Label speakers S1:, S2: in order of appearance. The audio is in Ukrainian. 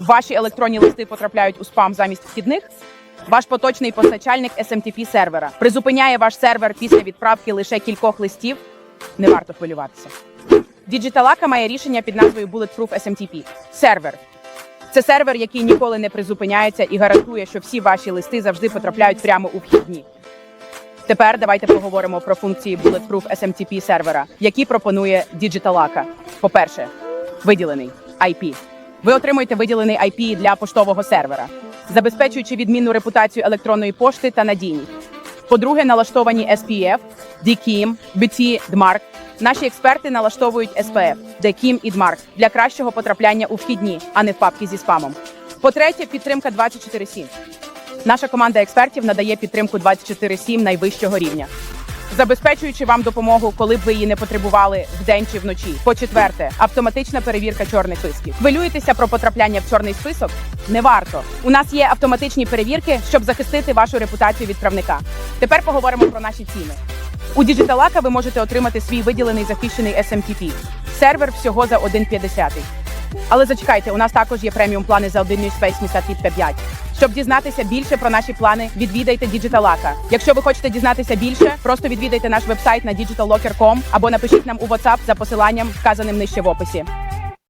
S1: Ваші електронні листи потрапляють у спам замість вхідних. Ваш поточний постачальник SMTP сервера призупиняє ваш сервер після відправки лише кількох листів. Не варто хвилюватися. Діджиталака має рішення під назвою Bulletproof SMTP. Сервер. Це сервер, який ніколи не призупиняється і гарантує, що всі ваші листи завжди потрапляють прямо у вхідні. Тепер давайте поговоримо про функції Bulletproof SMTP сервера, які пропонує Digitalaka. По-перше, виділений IP. Ви отримуєте виділений IP для поштового сервера, забезпечуючи відмінну репутацію електронної пошти та надійність. По-друге, налаштовані SPF, DKIM, BT, DMARC. Наші експерти налаштовують SPF, DKIM і DMARC для кращого потрапляння у вхідні, а не в папки зі спамом. По-третє, підтримка 24/7. Наша команда експертів надає підтримку 24/7 найвищого рівня, забезпечуючи вам допомогу, коли б ви її не потребували вдень чи вночі. По-четверте, автоматична перевірка чорних списків. Хвилюєтеся про потрапляння в чорний список? Не варто. У нас є автоматичні перевірки, щоб захистити вашу репутацію відправника. Тепер поговоримо про наші ціни. У Діджиталака ви можете отримати свій виділений захищений SMTP. Сервер всього за 1,50. Але зачекайте, у нас також є преміум плани за 1 Space міста від 5. Щоб дізнатися більше про наші плани, відвідайте Діджиталака. Якщо ви хочете дізнатися більше, просто відвідайте наш вебсайт на digitallocker.com або напишіть нам у WhatsApp за посиланням, вказаним нижче в описі.